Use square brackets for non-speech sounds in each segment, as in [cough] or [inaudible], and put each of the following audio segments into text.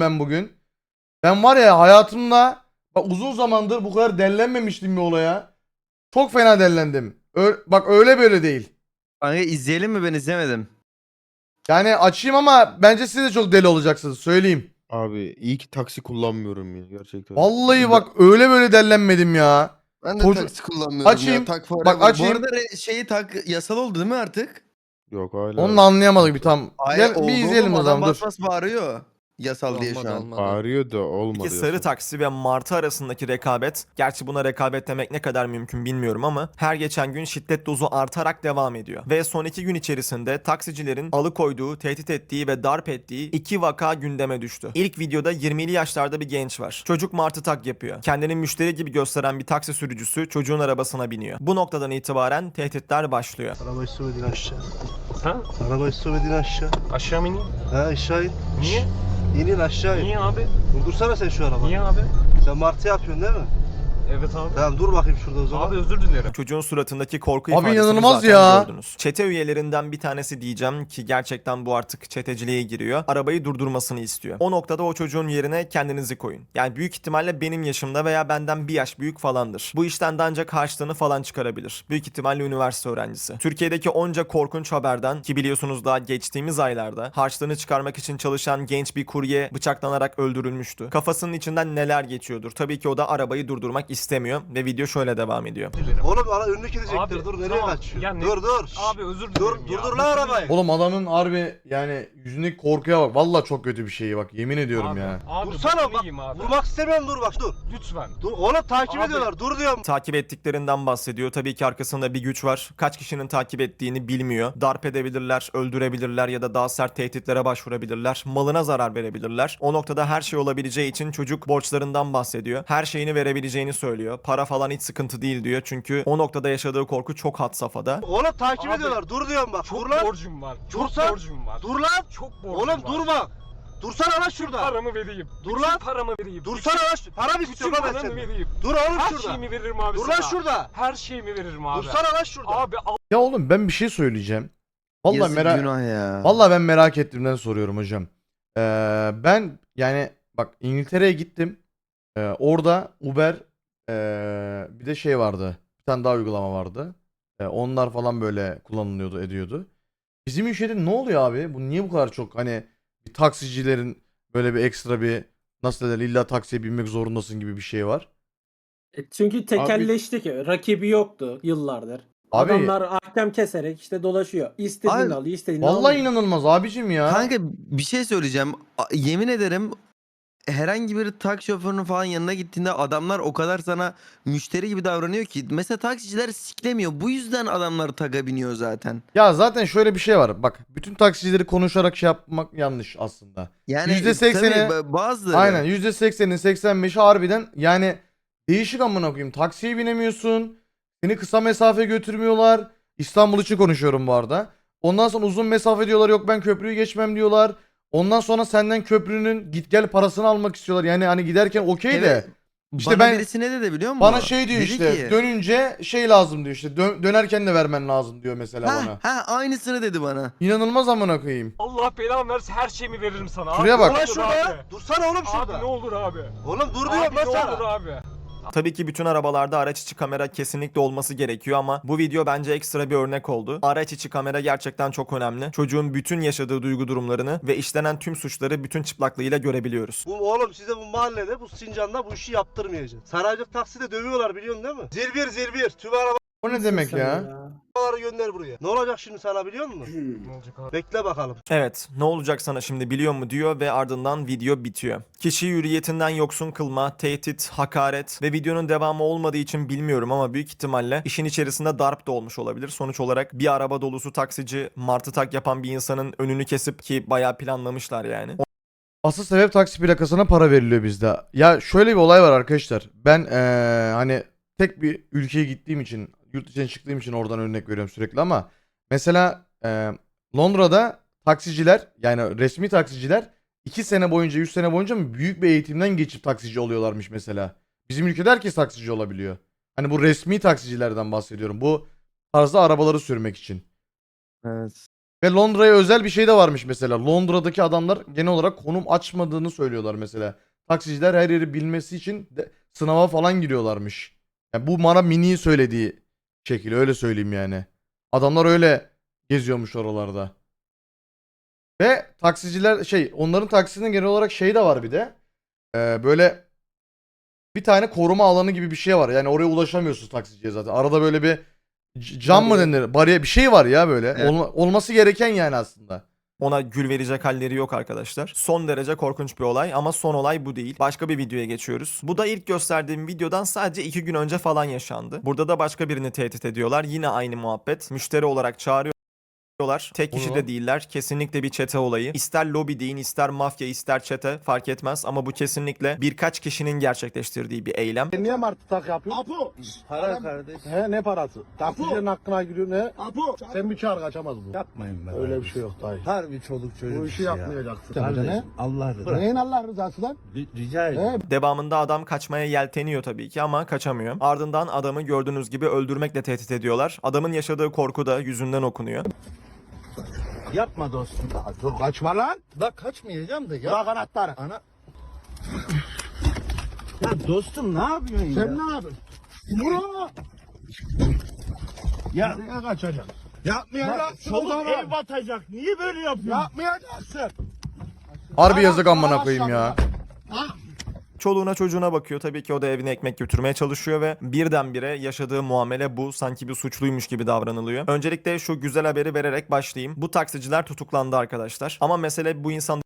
ben bugün. Ben var ya hayatımda bak uzun zamandır bu kadar dellenmemiştim bir olaya. Çok fena dellendim. Ö- bak öyle böyle değil. Kanka izleyelim mi ben izlemedim. Yani açayım ama bence siz de çok deli olacaksınız söyleyeyim. Abi iyi ki taksi kullanmıyorum ya gerçekten. Vallahi bak öyle böyle dellenmedim ya. Ben de Koca- taksi kullanmıyorum Açayım. ya. Tak forever. Bak açayım. Bu arada re- şeyi tak yasal oldu değil mi artık? Yok hala. Onu da anlayamadık bir tam. Gel bir izleyelim oğlum, o zaman dur. bas bas bağırıyor. Yasal diye şu Olmadı, an. olmadı. Bağırıyor da olmadı. Peki sarı taksi ve martı arasındaki rekabet, gerçi buna rekabet demek ne kadar mümkün bilmiyorum ama her geçen gün şiddet dozu artarak devam ediyor. Ve son iki gün içerisinde taksicilerin alıkoyduğu, tehdit ettiği ve darp ettiği iki vaka gündeme düştü. İlk videoda 20'li yaşlarda bir genç var. Çocuk martı tak yapıyor. Kendini müşteri gibi gösteren bir taksi sürücüsü çocuğun arabasına biniyor. Bu noktadan itibaren tehditler başlıyor. Arabayı sürmedin aşağı. Ha? Arabayı sürmedin aşağı. Aşağı mı ineyim? Ha aşağı in. Niye? İn in aşağı in. Niye abi? Durdursana sen şu arabayı. Niye abi? Sen martı yapıyorsun değil mi? Evet abi. Tamam dur bakayım şurada o zaman. Abi özür dilerim. Çocuğun suratındaki korku Abi ifadesini inanılmaz zaten ya. gördünüz. Çete üyelerinden bir tanesi diyeceğim ki gerçekten bu artık çeteciliğe giriyor. Arabayı durdurmasını istiyor. O noktada o çocuğun yerine kendinizi koyun. Yani büyük ihtimalle benim yaşımda veya benden bir yaş büyük falandır. Bu işten de ancak harçlığını falan çıkarabilir. Büyük ihtimalle üniversite öğrencisi. Türkiye'deki onca korkunç haberden ki biliyorsunuz daha geçtiğimiz aylarda harçlığını çıkarmak için çalışan genç bir kurye bıçaklanarak öldürülmüştü. Kafasının içinden neler geçiyordur. Tabii ki o da arabayı durdurmak istemiyor ve video şöyle devam ediyor. Oğlum ara önünü gidecektir. Abi, dur nereye tamam. kaçıyorsun? Ya ne- Dur dur. Şşş. Abi özür Dur dilerim ya. durdur lan arabayı. Oğlum adamın harbi yani yüzündeki korkuya bak. Vallahi çok kötü bir şey bak. Yemin ediyorum Abi, ya. Abi, Dursana bak. bak. Abi. Vurmak istemiyorum dur bak dur. Lütfen. Dur oğlum takip Abi. ediyorlar. Dur diyorum. takip ettiklerinden bahsediyor. Tabii ki arkasında bir güç var. Kaç kişinin takip ettiğini bilmiyor. Darp edebilirler, öldürebilirler ya da daha sert tehditlere başvurabilirler. Malına zarar verebilirler. O noktada her şey olabileceği için çocuk borçlarından bahsediyor. Her şeyini verebileceğini söylüyor. Para falan hiç sıkıntı değil diyor. Çünkü o noktada yaşadığı korku çok had safhada. Oğlum takip Abi. ediyorlar. Dur diyorum bak. Çok dur lan. borcum var. Çok Dursan- borcum var. Dur lan. Çok borcum Oğlum var. dur bak. Dursana lan şurada. Paramı vereyim. Dur Bütün lan. paramı vereyim. Dursana lan. Para mı Bütün paramı senden? vereyim. Dur oğlum Her şurada. şeyimi veririm abi Dur lan sana. şurada. Her şeyimi veririm abi. Dursana lan şurada. Abi al. Ya oğlum ben bir şey söyleyeceğim. Vallahi Yazık merak günah ya. Vallahi ben merak ettiğimden soruyorum hocam. Ee, ben yani bak İngiltere'ye gittim. Ee, orada Uber ee, bir de şey vardı. Bir tane daha uygulama vardı. Ee, onlar falan böyle kullanılıyordu, ediyordu. Bizim ülkede ne oluyor abi? Bu niye bu kadar çok hani bir taksicilerin böyle bir ekstra bir nasıl derler illa taksiye binmek zorundasın gibi bir şey var. E, Çünkü tekelleşti ki rakibi yoktu yıllardır. Abi Adamlar ahkam keserek işte dolaşıyor. İstediğini Abi, alıyor, istediğini vallahi inanılmaz abicim ya. Kanka bir şey söyleyeceğim. A- Yemin ederim herhangi bir tak şoförünün falan yanına gittiğinde adamlar o kadar sana müşteri gibi davranıyor ki. Mesela taksiciler siklemiyor. Bu yüzden adamlar taga biniyor zaten. Ya zaten şöyle bir şey var. Bak bütün taksicileri konuşarak şey yapmak yanlış aslında. Yani %80'i tabii ba- bazıları. Aynen %80'i 85'i harbiden yani değişik amına koyayım. Taksiye binemiyorsun. Seni kısa mesafe götürmüyorlar. İstanbul için konuşuyorum bu arada. Ondan sonra uzun mesafe diyorlar yok ben köprüyü geçmem diyorlar. Ondan sonra senden köprünün git gel parasını almak istiyorlar. Yani hani giderken okey de. Evet. İşte Bana ben- birisi ne dedi biliyor musun? Bana şey diyor Dedi işte ki- dönünce şey lazım diyor işte dön- dönerken de vermen lazım diyor mesela Ha, bana. ha aynısını dedi bana. İnanılmaz amına koyayım. Allah belamı versin her şeyimi veririm sana. Şuraya abi. bak. Ulan şurada. Abi. Dursana oğlum Abi şurada. ne olur abi. Oğlum dur Abi diyorum ne olur abi. Tabii ki bütün arabalarda araç içi kamera kesinlikle olması gerekiyor ama bu video bence ekstra bir örnek oldu. Araç içi kamera gerçekten çok önemli. Çocuğun bütün yaşadığı duygu durumlarını ve işlenen tüm suçları bütün çıplaklığıyla görebiliyoruz. Bu oğlum size bu mahallede bu Sincan'da bu işi yaptırmayacak. Saraycık takside dövüyorlar biliyorsun değil mi? Zil bir zil bir. Tüm O ne demek Sen ya? Arabaları gönder buraya. Ne olacak şimdi sana biliyor musun? Ne olacak abi? Bekle bakalım. Evet, ne olacak sana şimdi biliyor mu diyor ve ardından video bitiyor. Kişiyi hürriyetinden yoksun kılma, tehdit, hakaret ve videonun devamı olmadığı için bilmiyorum ama büyük ihtimalle işin içerisinde darp da olmuş olabilir. Sonuç olarak bir araba dolusu taksici martı tak yapan bir insanın önünü kesip ki bayağı planlamışlar yani. Asıl sebep taksi plakasına para veriliyor bizde. Ya şöyle bir olay var arkadaşlar. Ben eee, hani tek bir ülkeye gittiğim için, yurt dışına çıktığım için oradan örnek veriyorum sürekli ama mesela eee, Londra'da taksiciler yani resmi taksiciler 2 sene boyunca 100 sene boyunca mı büyük bir eğitimden geçip taksici oluyorlarmış mesela. Bizim ülkede herkes taksici olabiliyor. Hani bu resmi taksicilerden bahsediyorum. Bu tarzda arabaları sürmek için. Evet. Ve Londra'ya özel bir şey de varmış mesela. Londra'daki adamlar genel olarak konum açmadığını söylüyorlar mesela. Taksiciler her yeri bilmesi için de sınava falan giriyorlarmış. Yani bu bana Mini'yi söylediği şekil öyle söyleyeyim yani. Adamlar öyle geziyormuş oralarda. Ve taksiciler şey onların taksisinin genel olarak şey de var bir de. Ee, böyle bir tane koruma alanı gibi bir şey var. Yani oraya ulaşamıyorsunuz taksiciye zaten. Arada böyle bir cam mı denir? Bariyer bir şey var ya böyle. Evet. Olma- olması gereken yani aslında. Ona gül verecek halleri yok arkadaşlar. Son derece korkunç bir olay ama son olay bu değil. Başka bir videoya geçiyoruz. Bu da ilk gösterdiğim videodan sadece iki gün önce falan yaşandı. Burada da başka birini tehdit ediyorlar. Yine aynı muhabbet. Müşteri olarak çağırıyorlar. Tek ne kişi de değiller. Kesinlikle bir çete olayı. İster lobi deyin, ister mafya, ister çete fark etmez ama bu kesinlikle birkaç kişinin gerçekleştirdiği bir eylem. Niye martı tak yapıyorsun? Apo. Para kardeş. He ne parası? Taksicilerin hakkına giriyor ne? Apo. Sen bir çağır kaçamaz bu. Yapmayın be. Öyle bir şey yok dayı. Harbi çoluk çocuk Bu işi yapmayacaksın. Kardeşim Allah rızası. Neyin Allah rızası lan? Rica ederim. Devamında adam kaçmaya yelteniyor tabii ki ama kaçamıyor. Ardından adamı gördüğünüz gibi öldürmekle tehdit ediyorlar. Adamın yaşadığı korku da yüzünden okunuyor. Yapma dostum. Dur kaçma lan. Da kaçmayacağım da ya. Bırak anahtarı. Ana. Ya dostum ne yapıyorsun Sen ya? Sen ne yapıyorsun? Vurma. Ya. Nereye kaçacaksın? Yapmayacaksın. Çoluk ev batacak. Niye böyle yapıyorsun? Yapmayacaksın. Harbi yazık amına koyayım ya. Çoluğuna çocuğuna bakıyor. Tabii ki o da evine ekmek götürmeye çalışıyor ve birdenbire yaşadığı muamele bu. Sanki bir suçluymuş gibi davranılıyor. Öncelikle şu güzel haberi vererek başlayayım. Bu taksiciler tutuklandı arkadaşlar. Ama mesele bu insan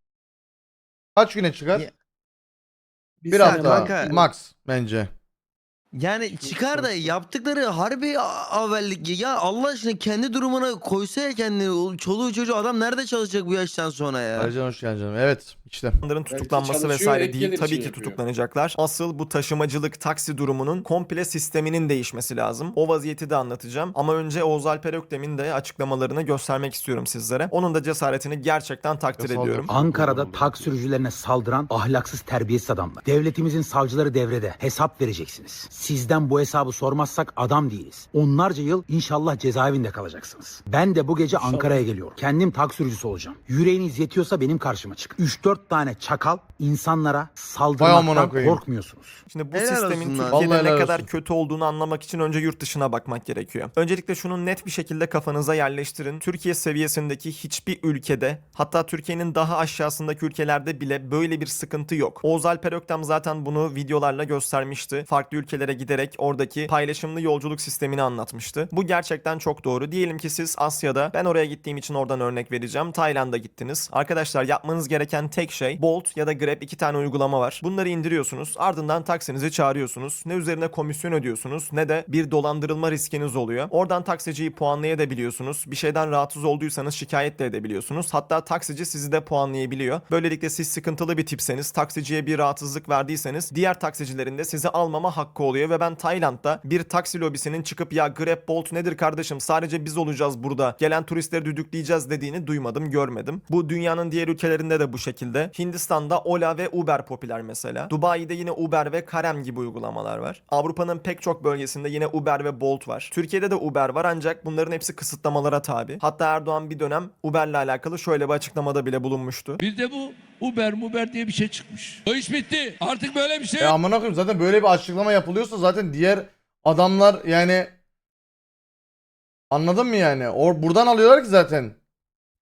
Kaç güne çıkar? Ya- Bir, Bir hafta. kanka. Max bence. Yani çıkar da yaptıkları harbi a- avellik. Ya Allah aşkına kendi durumuna koysa ya kendini. O Çoluğu çocuğu adam nerede çalışacak bu yaştan sonra ya? Ayrıca hoş geldin canım. Evet işte. insanların tutuklanması çalışıyor, vesaire değil. Tabii için ki yapıyor. tutuklanacaklar. Asıl bu taşımacılık taksi durumunun komple sisteminin değişmesi lazım. O vaziyeti de anlatacağım. Ama önce Oğuz Alper Öktem'in de açıklamalarını göstermek istiyorum sizlere. Onun da cesaretini gerçekten takdir Yasal ediyorum. Ankara'da tak sürücülerine saldıran ahlaksız terbiyesiz adamlar. Devletimizin savcıları devrede. Hesap vereceksiniz. Sizden bu hesabı sormazsak adam değiliz. Onlarca yıl inşallah cezaevinde kalacaksınız. Ben de bu gece Ankara'ya geliyorum. Kendim tak sürücüsü olacağım. Yüreğiniz yetiyorsa benim karşıma çıkın. 3-4 tane çakal insanlara saldırmaktan korkmuyorsunuz. Şimdi bu Helal sistemin. Türkiye'de Vallahi ne kadar olsun. kötü olduğunu anlamak için önce yurt dışına bakmak gerekiyor. Öncelikle şunu net bir şekilde kafanıza yerleştirin. Türkiye seviyesindeki hiçbir ülkede hatta Türkiye'nin daha aşağısındaki ülkelerde bile böyle bir sıkıntı yok. Oğuz Alper Öktem zaten bunu videolarla göstermişti. Farklı ülkelere giderek oradaki paylaşımlı yolculuk sistemini anlatmıştı. Bu gerçekten çok doğru. Diyelim ki siz Asya'da ben oraya gittiğim için oradan örnek vereceğim. Tayland'a gittiniz. Arkadaşlar yapmanız gereken tek şey Bolt ya da Grab iki tane uygulama var. Bunları indiriyorsunuz. Ardından taksinizi çağırıyorsunuz. Ne üzerine komisyon ödüyorsunuz ne de bir dolandırılma riskiniz oluyor. Oradan taksiciyi puanlayabiliyorsunuz. Bir şeyden rahatsız olduysanız şikayet de edebiliyorsunuz. Hatta taksici sizi de puanlayabiliyor. Böylelikle siz sıkıntılı bir tipseniz, taksiciye bir rahatsızlık verdiyseniz diğer taksicilerin de sizi almama hakkı oluyor ve ben Tayland'da bir taksi lobisinin çıkıp ya Grab Bolt nedir kardeşim sadece biz olacağız burada. Gelen turistleri düdükleyeceğiz dediğini duymadım, görmedim. Bu dünyanın diğer ülkelerinde de bu şekilde. Hindistan'da Ola ve Uber popüler mesela. Dubai'de yine Uber ve Karem gibi uygulamalar var. Avrupa'nın pek çok bölgesinde yine Uber ve Bolt var. Türkiye'de de Uber var ancak bunların hepsi kısıtlamalara tabi. Hatta Erdoğan bir dönem Uber'le alakalı şöyle bir açıklamada bile bulunmuştu. Bizde bu Uber Muber diye bir şey çıkmış. O iş bitti. Artık böyle bir şey E amına koyayım zaten böyle bir açıklama yapılıyorsa zaten diğer adamlar yani Anladın mı yani? Or buradan alıyorlar ki zaten.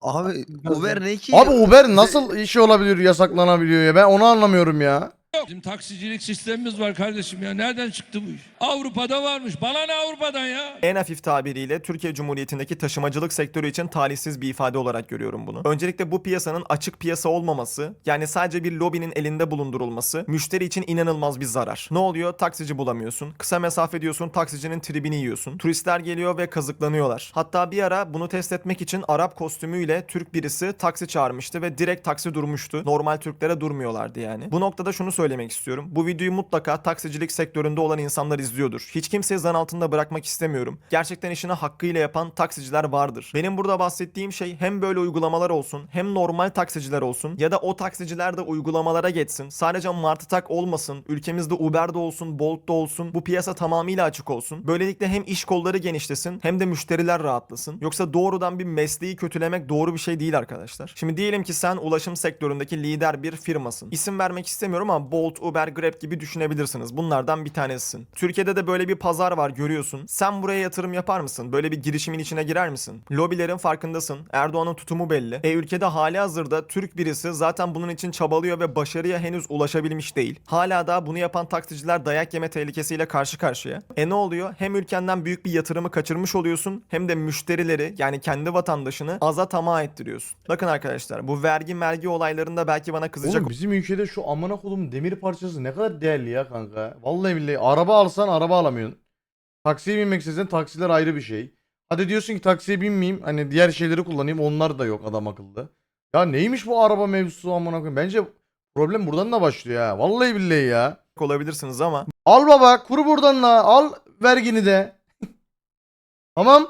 Abi Uber ne ki? Abi Uber nasıl işi olabiliyor, yasaklanabiliyor ya? Ben onu anlamıyorum ya. Yok. Bizim taksicilik sistemimiz var kardeşim ya. Nereden çıktı bu iş? Avrupa'da varmış. Bana ne Avrupa'dan ya? En hafif tabiriyle Türkiye Cumhuriyeti'ndeki taşımacılık sektörü için talihsiz bir ifade olarak görüyorum bunu. Öncelikle bu piyasanın açık piyasa olmaması, yani sadece bir lobinin elinde bulundurulması müşteri için inanılmaz bir zarar. Ne oluyor? Taksici bulamıyorsun. Kısa mesafe diyorsun, taksicinin tribini yiyorsun. Turistler geliyor ve kazıklanıyorlar. Hatta bir ara bunu test etmek için Arap kostümüyle Türk birisi taksi çağırmıştı ve direkt taksi durmuştu. Normal Türklere durmuyorlardı yani. Bu noktada şunu söylemek istiyorum. Bu videoyu mutlaka taksicilik sektöründe olan insanlar izliyordur. Hiç kimseyi zan altında bırakmak istemiyorum. Gerçekten işini hakkıyla yapan taksiciler vardır. Benim burada bahsettiğim şey hem böyle uygulamalar olsun hem normal taksiciler olsun ya da o taksiciler de uygulamalara geçsin. Sadece Martı Tak olmasın. Ülkemizde Uber'de olsun, Bolt'da olsun. Bu piyasa tamamıyla açık olsun. Böylelikle hem iş kolları genişlesin hem de müşteriler rahatlasın. Yoksa doğrudan bir mesleği kötülemek doğru bir şey değil arkadaşlar. Şimdi diyelim ki sen ulaşım sektöründeki lider bir firmasın. İsim vermek istemiyorum ama Bolt, Uber, Grab gibi düşünebilirsiniz. Bunlardan bir tanesisin. Türkiye'de de böyle bir pazar var görüyorsun. Sen buraya yatırım yapar mısın? Böyle bir girişimin içine girer misin? Lobilerin farkındasın. Erdoğan'ın tutumu belli. E ülkede hali hazırda Türk birisi zaten bunun için çabalıyor ve başarıya henüz ulaşabilmiş değil. Hala da bunu yapan taksiciler dayak yeme tehlikesiyle karşı karşıya. E ne oluyor? Hem ülkenden büyük bir yatırımı kaçırmış oluyorsun hem de müşterileri yani kendi vatandaşını aza tamah ettiriyorsun. Bakın arkadaşlar bu vergi mergi olaylarında belki bana kızacak Oğlum bizim ülkede şu amına kodum demir parçası ne kadar değerli ya kanka. Vallahi billahi araba alsan araba alamıyorsun. Taksiye binmek istesen taksiler ayrı bir şey. Hadi diyorsun ki taksiye binmeyeyim hani diğer şeyleri kullanayım onlar da yok adam akıllı. Ya neymiş bu araba mevzusu amına koyayım. Bence problem buradan da başlıyor ha. Vallahi billahi ya. olabilirsiniz ama Al baba kuru buradan da al vergini de. [laughs] tamam.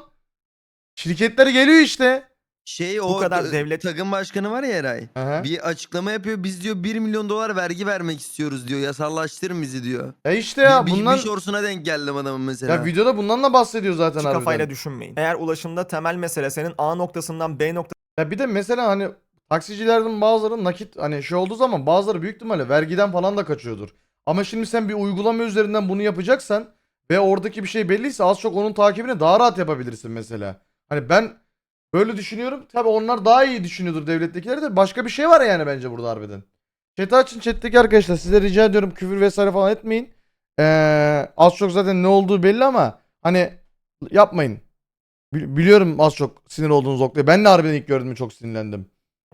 Şirketler geliyor işte. Şey o kadar e, devlet- takım başkanı var ya Eray. Aha. Bir açıklama yapıyor. Biz diyor 1 milyon dolar vergi vermek istiyoruz diyor. Yasallaştırın bizi diyor. Ya işte ya bir, bir- bundan bir şorsuna denk geldim adamın mesela. ya videoda bundan da bahsediyor zaten hiç harbiden. kafayla düşünmeyin. Eğer ulaşımda temel mesele senin A noktasından B Ya bir de mesela hani taksicilerden bazıları nakit hani şey olduğu zaman bazıları büyük ihtimalle vergiden falan da kaçıyordur. Ama şimdi sen bir uygulama üzerinden bunu yapacaksan ve oradaki bir şey belliyse az çok onun takibini daha rahat yapabilirsin mesela. Hani ben böyle düşünüyorum. Tabi onlar daha iyi düşünüyordur devlettekileri de başka bir şey var yani bence burada harbiden. Chat'i açın chat'teki arkadaşlar size rica ediyorum küfür vesaire falan etmeyin. Ee, az çok zaten ne olduğu belli ama hani yapmayın. Bi- Biliyorum az çok sinir olduğunuz noktayı. Ben de harbiden ilk gördüğümde çok sinirlendim.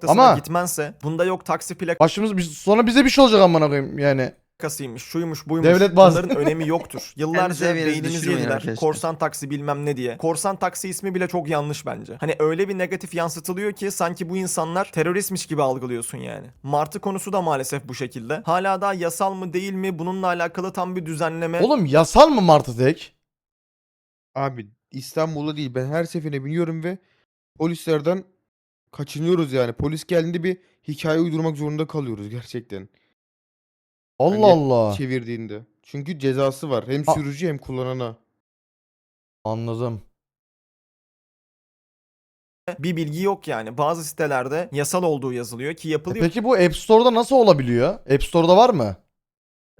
Ama- gitmense bunda yok taksi Başımız biz, sonra bize bir şey olacak amına koyayım yani. Plakasıymış, şuymuş, buymuş. Devlet bazı- Bunların önemi yoktur. [laughs] Yıllarca seviyenizi beynimizi yediler. arkadaşlar. Korsan taksi bilmem ne diye. Korsan taksi ismi bile çok yanlış bence. Hani öyle bir negatif yansıtılıyor ki sanki bu insanlar teröristmiş gibi algılıyorsun yani. Martı konusu da maalesef bu şekilde. Hala daha yasal mı değil mi bununla alakalı tam bir düzenleme Oğlum yasal mı Martı Tek? Abi İstanbul'da değil. Ben her seferine biniyorum ve polislerden kaçınıyoruz yani. Polis geldiğinde bir hikaye uydurmak zorunda kalıyoruz gerçekten. Allah Hani Allah. Çevirdiğinde. Çünkü cezası var. Hem A- sürücü hem kullanana. Anladım. bir bilgi yok yani. Bazı sitelerde yasal olduğu yazılıyor ki E yapılıyor. peki bu App Store'da nasıl olabiliyor? App Store'da var mı?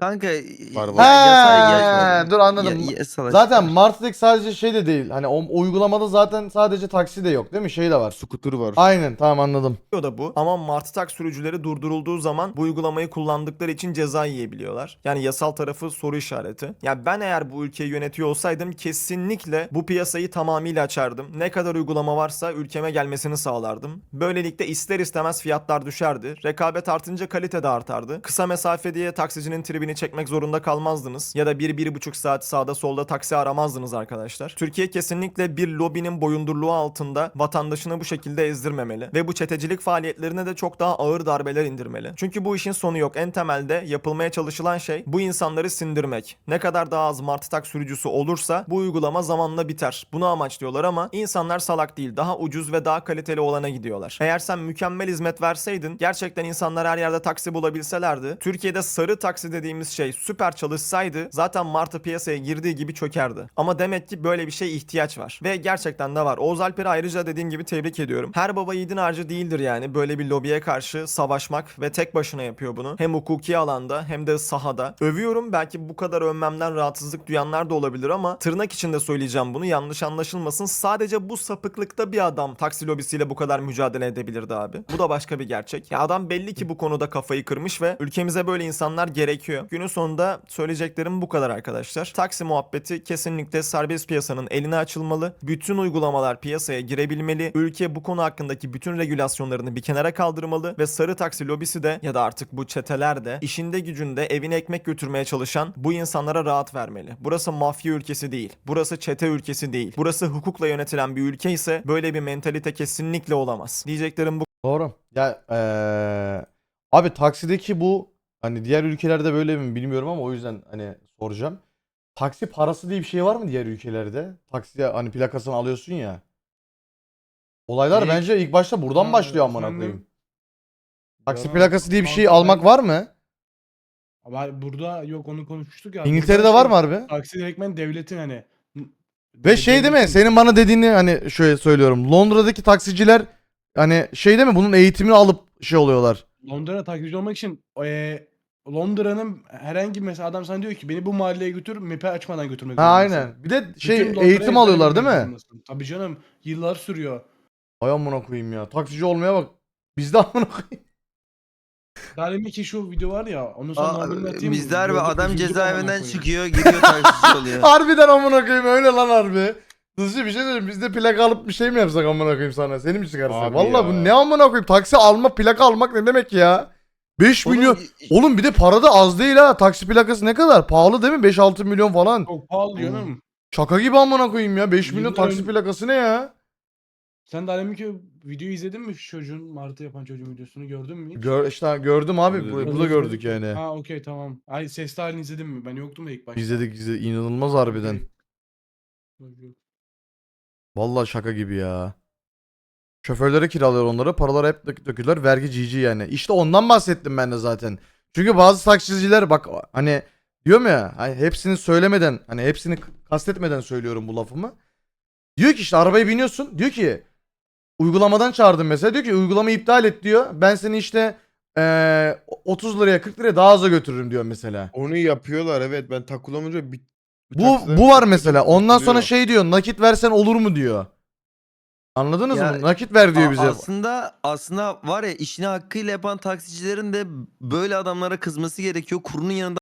Kanka Var, ya- var. He, dur anladım. ya- yasalaştır. Zaten Martı Tek sadece şey de değil. Hani o uygulamada zaten sadece taksi de yok değil mi? Şey de var. Scooter var. Aynen tamam anladım. da bu. Ama martı tak sürücüleri durdurulduğu zaman bu uygulamayı kullandıkları için ceza yiyebiliyorlar. Yani yasal tarafı soru işareti. Ya ben eğer bu ülkeyi yönetiyor olsaydım kesinlikle bu piyasayı tamamıyla açardım. Ne kadar uygulama varsa ülkeme gelmesini sağlardım. Böylelikle ister istemez fiyatlar düşerdi. Rekabet artınca kalite de artardı. Kısa mesafe diye taksicinin tribini çekmek zorunda kalmazdınız. Ya da bir, bir buçuk saat sağda solda taksi aramazdınız arkadaşlar. Türkiye kesinlikle bir lobinin boyundurluğu altında vatandaşını bu şekilde ezdirmemeli. Ve bu çetecilik faaliyetlerine de çok daha ağır darbeler indirmeli. Çünkü bu işin sonu yok. En temelde yapılmaya çalışılan şey bu insanları sindirmek. Ne kadar daha az martı tak sürücüsü olursa bu uygulama zamanla biter. Bunu amaçlıyorlar ama insanlar salak değil. Daha ucuz ve daha kaliteli olana gidiyorlar. Eğer sen mükemmel hizmet verseydin gerçekten insanlar her yerde taksi bulabilselerdi Türkiye'de sarı taksi dediğimiz şey süper çalışsaydı zaten Martı piyasaya girdiği gibi çökerdi. Ama demek ki böyle bir şey ihtiyaç var. Ve gerçekten de var. Oğuz Alper'i ayrıca dediğim gibi tebrik ediyorum. Her baba yiğidin harcı değildir yani. Böyle bir lobiye karşı savaşmak ve tek başına yapıyor bunu. Hem hukuki alanda hem de sahada. Övüyorum belki bu kadar övmemden rahatsızlık duyanlar da olabilir ama tırnak içinde söyleyeceğim bunu. Yanlış anlaşılmasın. Sadece bu sapıklıkta bir adam taksi lobisiyle bu kadar mücadele edebilirdi abi. Bu da başka bir gerçek. Ya adam belli ki bu konuda kafayı kırmış ve ülkemize böyle insanlar gerekiyor. Günün sonunda söyleyeceklerim bu kadar arkadaşlar. Taksi muhabbeti kesinlikle serbest piyasanın eline açılmalı. Bütün uygulamalar piyasaya girebilmeli. Ülke bu konu hakkındaki bütün regülasyonlarını bir kenara kaldırmalı ve sarı taksi lobisi de ya da artık bu çeteler de işinde gücünde evine ekmek götürmeye çalışan bu insanlara rahat vermeli. Burası mafya ülkesi değil. Burası çete ülkesi değil. Burası hukukla yönetilen bir ülke ise böyle bir mentalite kesinlikle olamaz. Diyeceklerim bu Doğru. Ya eee, abi taksideki bu Hani diğer ülkelerde böyle mi bilmiyorum ama o yüzden hani soracağım. Taksi parası diye bir şey var mı diğer ülkelerde? Taksiye hani plakasını alıyorsun ya. Olaylar Ne? bence ilk başta buradan Ha, başlıyor amına efendim? koyayım. Taksi Ya, plakası diye bir şey kanka almak ben- var mı? Ama burada yok onu konuşmuştuk ya. İngiltere'de Burada var şey, mı harbi? Taksi direktmen devletin hani. Ve şey değil mi? Senin bana dediğini hani şöyle söylüyorum. Londra'daki taksiciler hani şey değil mi? Bunun eğitimini alıp şey oluyorlar. Londra taksici olmak için eee, Londra'nın herhangi bir mesela adam sana diyor ki beni bu mahalleye götür map'i açmadan götürmek Ha zorundasın. aynen. Bir de Bütün şey eğitim alıyorlar değil mi? zorundasın. Tabii canım yıllar sürüyor. Ay amına koyayım ya. Taksici olmaya bak. Bizde amına koyayım. Demin ki şu video var ya onu sonra Aa, haberini atayım. Gördük, adam üzüldük amına cezaevinden koyayım. çıkıyor gidiyor taksici oluyor. [laughs] Harbiden amına koyayım öyle lan harbi. Hızlı bir şey söyleyeyim. Biz de plaka alıp bir şey mi yapsak amına koyayım sana? Seni mi çıkarsak? Abi Vallahi ya. bu ne amına koyayım? Taksi alma, plaka almak ne demek ya? 5 Oğlum, milyon. Oğlum bir de para da az değil ha. Taksi plakası ne kadar? Pahalı değil mi? 5-6 milyon falan. Çok pahalı canım. Şaka gibi amına koyayım ya. 5 milyon Yıllar taksi plakası ne ya? Sen daha demin ki videoyu izledin mi şu çocuğun Martı yapan çocuğun videosunu gördün mü hiç? Gör, işte gördüm abi. Bu, bu da gördük yani. Ha okey tamam. Ay sesli halini izledin mi? Ben yoktum da ilk başta. İzledik izledik. İnanılmaz harbiden. Vallahi şaka gibi ya. Şoförlere kiralıyor onları. Paralar hep dök- dökülür. Vergi cici yani. İşte ondan bahsettim ben de zaten. Çünkü bazı taksiciler bak hani diyorum ya hani hepsini söylemeden hani hepsini kastetmeden söylüyorum bu lafımı. Diyor ki işte arabaya biniyorsun. Diyor ki uygulamadan çağırdım mesela. Diyor ki uygulamayı iptal et diyor. Ben seni işte eee, 30 liraya 40 liraya daha aza götürürüm diyor mesela. Onu yapıyorlar evet ben takılamayınca bir, bir Bu bu var mesela. Ondan sonra şey diyor. Nakit versen olur mu diyor. Anladınız Ya, mı? Nakit ver diyor A- bize. Aslında aslında var ya işini hakkıyla yapan taksicilerin de böyle adamlara kızması gerekiyor. Kurunun yanında